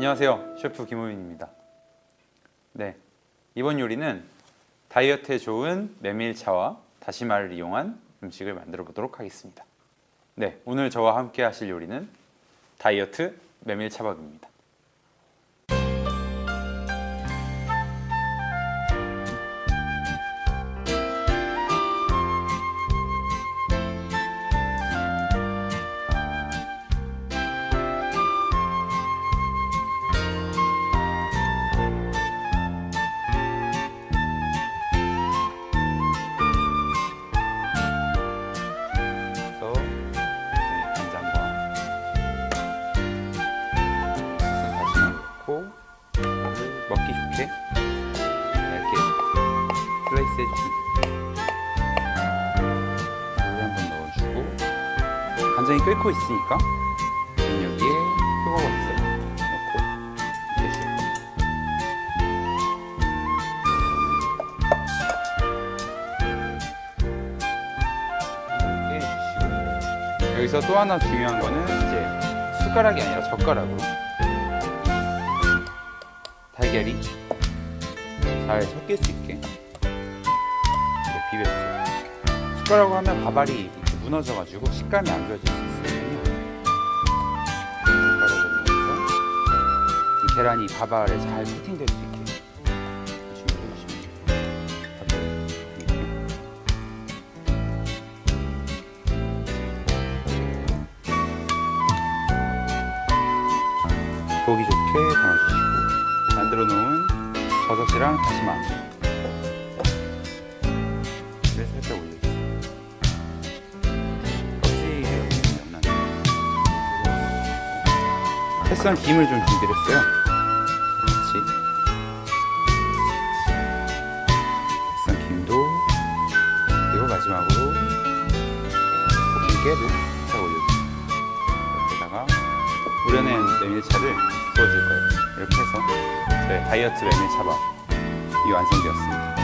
안녕하세요. 셰프 김호민입니다. 네. 이번 요리는 다이어트에 좋은 메밀차와 다시마를 이용한 음식을 만들어 보도록 하겠습니다. 네. 오늘 저와 함께 하실 요리는 다이어트 메밀차밥입니다. 좋게 얇게 슬라이스 돼요. 물을 한번 넣어주고 간장이 끓고 있으니까 여기에 표고버섯 넣고 이렇게 이렇게 해주시고 여기서 또 하나 중요한 거는 이제 숟가락이 아니라 젓가락으로 달걀이? 잘 섞일 수 있게. 비벼주세요. 숟가락으로 하면 밥알이 무너져가지고 식감이 안 좋아질 수 있거든요. 젓가락을 넣어서. 이 계란이 밥알에 잘 코팅될 수 있게. 보기 좋게 담아주시고 만들어 놓은 버섯이랑 다시마. 를 살짝 올려주세요. 햇선 김을 좀 준비했어요. 마지막으로 깨를 살짝 올려주세요. 여기다가 우려낸 메밀차를 부어줄 거예요. 이렇게 해서 저희 다이어트 메밀 차밥이 완성되었습니다.